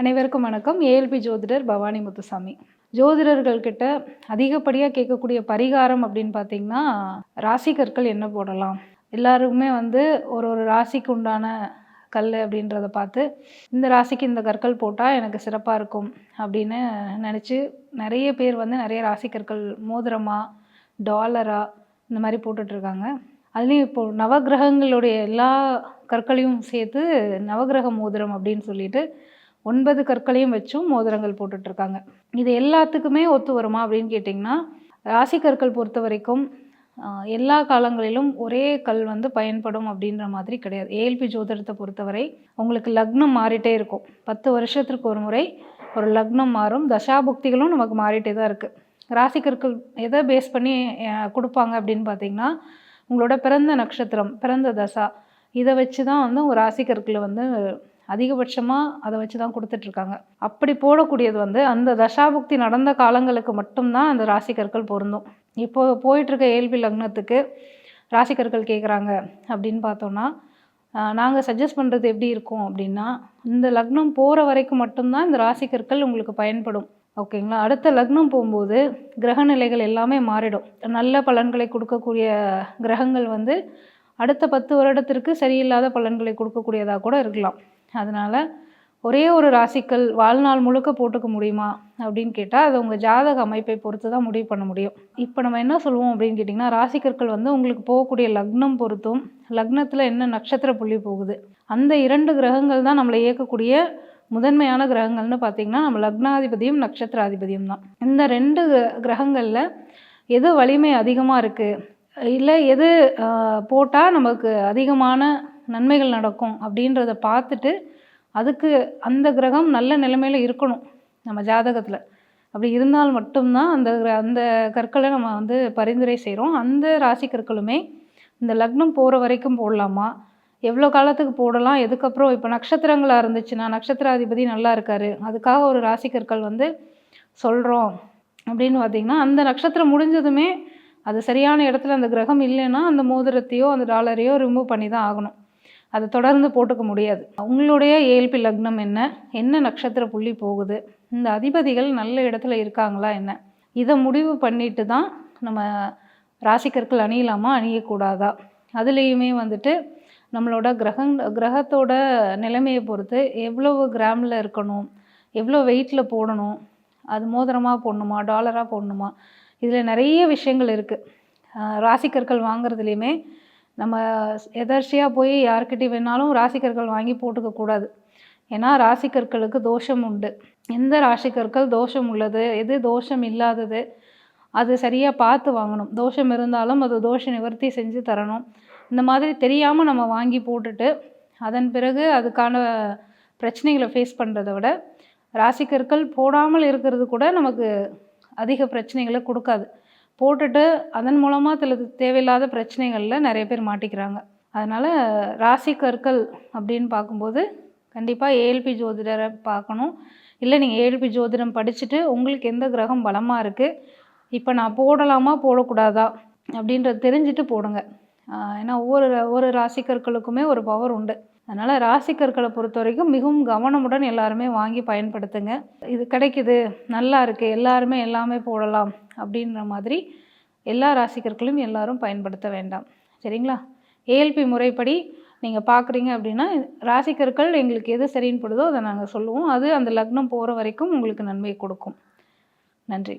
அனைவருக்கும் வணக்கம். ஏஎல்பி ஜோதிடர் பவானி முத்துசாமி. ஜோதிடர்கள்கிட்ட அதிகப்படியாக கேட்கக்கூடிய பரிகாரம் அப்படின்னு பார்த்தீங்கன்னா ராசி கற்கள் என்ன போடலாம்? எல்லாருக்குமே வந்து ஒரு ஒரு ராசிக்கு உண்டான கல் அப்படின்றத பார்த்து இந்த ராசிக்கு இந்த கற்கள் போட்டால் எனக்கு சிறப்பாக இருக்கும் அப்படின்னு நினச்சி நிறைய பேர் வந்து நிறைய ராசி கற்கள் மோதிரமாக டாலரா இந்த மாதிரி போட்டுட்ருக்காங்க. அதுலேயும் இப்போது நவகிரகங்களுடைய எல்லா கற்களையும் சேர்த்து நவகிரக மோதிரம் அப்படின்னு சொல்லிட்டு ஒன்பது கற்களையும் வச்சும் மோதிரங்கள் போட்டுட்ருக்காங்க. இது எல்லாத்துக்குமே ஒத்து வருமா அப்படின்னு கேட்டிங்கன்னா ராசி கற்கள் பொறுத்த வரைக்கும் எல்லா காலங்களிலும் ஒரே கல் வந்து பயன்படும் அப்படின்ற மாதிரி கிடையாது. ஏஎல்பி ஜோதிடத்தை பொறுத்தவரை உங்களுக்கு லக்னம் மாறிட்டே இருக்கும். பத்து வருஷத்திற்கு ஒரு முறை ஒரு லக்னம் மாறும். தசாபுக்திகளும் நமக்கு மாறிட்டே தான் இருக்குது ராசி கற்கள் எதை பேஸ் பண்ணி கொடுப்பாங்க அப்படின்னு பார்த்தீங்கன்னா உங்களோட பிறந்த நட்சத்திரம் பிறந்த தசா இதை வச்சு தான் வந்து உங்கள் ராசி கற்களை வந்து அதிகபட்சமாக அதை வச்சு தான் கொடுத்துட்ருக்காங்க. அப்படி போடக்கூடியது வந்து அந்த தசாபுக்தி நடந்த காலங்களுக்கு மட்டும்தான் அந்த ராசிகர்கள் பொருந்தும். இப்போ போயிட்டுருக்க ஏல்வி லக்னத்துக்கு ராசிகர்கள் கேட்குறாங்க அப்படின்னு பார்த்தோன்னா நாங்கள் சஜஸ்ட் பண்ணுறது எப்படி இருக்கும் அப்படின்னா இந்த லக்னம் போகிற வரைக்கும் மட்டும்தான் இந்த ராசிகற்கள் உங்களுக்கு பயன்படும். ஓகேங்களா? அடுத்த லக்னம் போகும்போது கிரக நிலைகள் எல்லாமே மாறிடும். நல்ல பலன்களை கொடுக்கக்கூடிய கிரகங்கள் வந்து அடுத்த பத்து வருடத்திற்கு சரியில்லாத பலன்களை கொடுக்கக்கூடியதாக கூட இருக்கலாம். அதனால் ஒரே ஒரு ராசிக்கல் வாழ்நாள் முழுக்க போட்டுக்க முடியுமா அப்படின்னு கேட்டால் அது உங்கள் ஜாதக அமைப்பை பொறுத்து தான் முடிவு பண்ண முடியும். இப்போ நம்ம என்ன சொல்லுவோம் அப்படின்னு கேட்டிங்கன்னா ராசிக்கற்கள் வந்து உங்களுக்கு போகக்கூடிய லக்னம் பொறுத்தும் லக்னத்தில் என்ன நட்சத்திர புள்ளி போகுது அந்த இரண்டு கிரகங்கள் தான் நம்மளை இயக்கக்கூடிய முதன்மையான கிரகங்கள்னு பார்த்தீங்கன்னா நம்ம லக்னாதிபதியும் நட்சத்திராதிபதியும் தான். இந்த ரெண்டு கிரகங்களில் எது வலிமை அதிகமாக இருக்குது இல்லை எது போட்டால் நமக்கு அதிகமான நன்மைகள் நடக்கும் அப்படின்றத பார்த்துட்டு அதுக்கு அந்த கிரகம் நல்ல நிலைமையில் இருக்கணும் நம்ம ஜாதகத்தில். அப்படி இருந்தால் மட்டும்தான் அந்த கிர- அந்த கற்களை நம்ம வந்து பரிந்துரை செய்கிறோம் அந்த ராசி கற்களுமே இந்த லக்னம் போகிற வரைக்கும் போடலாமா? எவ்வளோ காலத்துக்கு போடலாம்? எதுக்கப்புறம் இப்போ நட்சத்திரங்களாக இருந்துச்சுன்னா நட்சத்திராதிபதி நல்லா இருக்காரு அதுக்காக ஒரு ராசி கற்கள் வந்து சொல்கிறோம் அப்படின்னு பார்த்தீங்கன்னா அந்த நட்சத்திரம் முடிஞ்சதுமே அது சரியான இடத்துல அந்த கிரகம் இல்லைன்னா அந்த மோதிரத்தையோ அந்த டாலரையோ ரிமூவ் பண்ணி தான் ஆகணும். அதை தொடர்ந்து போட்டுக்க முடியாது. அவங்களுடைய ஏல்பி லக்னம் என்ன? என்ன நட்சத்திர புள்ளி போகுது? இந்த அதிபதிகள் நல்ல இடத்துல இருக்காங்களா என்ன? இதை முடிவு பண்ணிட்டு தான் நம்ம ராசிக்கற்கள் அணியலாமா? அணியக்கூடாதா? அதுலேயுமே வந்துட்டு நம்மளோட கிரகங் கிரகத்தோட நிலைமையை பொறுத்து எவ்வளவு கிராமில் இருக்கணும்? எவ்வளோ வெயிட்டில் போடணும்? அது மோதிரமாக போடணுமா? டாலராக போடணுமா? இதில் நிறைய விஷயங்கள் இருக்குது ராசிக்கற்கள் வாங்குறதுலேயுமே நம்ம எதர்ச்சியாக போய் யார்கிட்டயும் வேணாலும் ராசிக்கற்கள் வாங்கி போட்டுக்க கூடாது. ஏன்னா ராசிக்கற்களுக்கு தோஷம் உண்டு. எந்த ராசிக்கற்கள் தோஷம் உள்ளது? எது தோஷம் இல்லாதது? அது சரியாக பார்த்து வாங்கணும். தோஷம் இருந்தாலும் அது தோஷ நிவர்த்தி செஞ்சு தரணும். இந்த மாதிரி தெரியாமல் நம்ம வாங்கி போட்டுட்டு அதன் பிறகு அதுக்கான பிரச்சனைகளை ஃபேஸ் பண்ணுறத விட ராசிக்கற்கள் போடாமல் இருக்கிறது கூட நமக்கு அதிக பிரச்சனைகளை கொடுக்காது. போட்டுட்டு அதன் மூலமாக சில தேவையில்லாத பிரச்சனைகளில் நிறைய பேர் மாட்டிக்கிறாங்க. அதனால் ராசி கற்கள் அப்படின்னு பார்க்கும்போது கண்டிப்பாக ஏஎல்பி ஜோதிடரை பார்க்கணும். இல்லை நீங்கள் ஏஎல்பி ஜோதிடம் படிச்சுட்டு உங்களுக்கு எந்த கிரகம் பலமாக இருக்குது இப்போ நான் போடலாமா போடக்கூடாதா? அப்படின்றத தெரிஞ்சுட்டு போடுங்க. ஏன்னா ஒவ்வொரு ஒவ்வொரு ராசிக்கற்களுக்குமே ஒரு பவர் உண்டு. அதனால் ராசிக்கற்களை பொறுத்த வரைக்கும் மிகவும் கவனமுடன் எல்லாருமே வாங்கி பயன்படுத்துங்க. இது கிடைக்குது நல்லா இருக்குது எல்லாருமே எல்லாமே போடலாம் அப்படின்ற மாதிரி எல்லா ராசிக்கற்களையும் எல்லாரும் பயன்படுத்த வேண்டாம். சரிங்களா? ஏஎல்பி முறைப்படி நீங்கள் பார்க்குறீங்க அப்படின்னா ராசிக்கற்கள் எங்களுக்கு எது சரின்னு படுதோ அதை நாங்கள் சொல்லுவோம். அது அந்த லக்னம் போகிற வரைக்கும் உங்களுக்கு நன்மை கொடுக்கும். நன்றி.